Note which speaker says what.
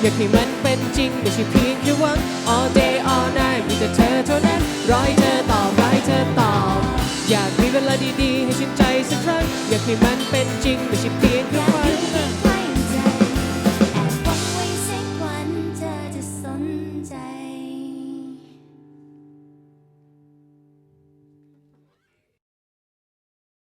Speaker 1: อยากให้มันเป็นจริงไม่ใช่เพียงแค่หวัง all day all night มีแต่เธอเท่านั้นรอให้เธอตอบรอให้เธอตอบ อยากมีเวลาดีๆ ให้ชื่นใจสักครั้ง อยากให้มันเป็นจริงไม่ใช่เพียงแค่วัน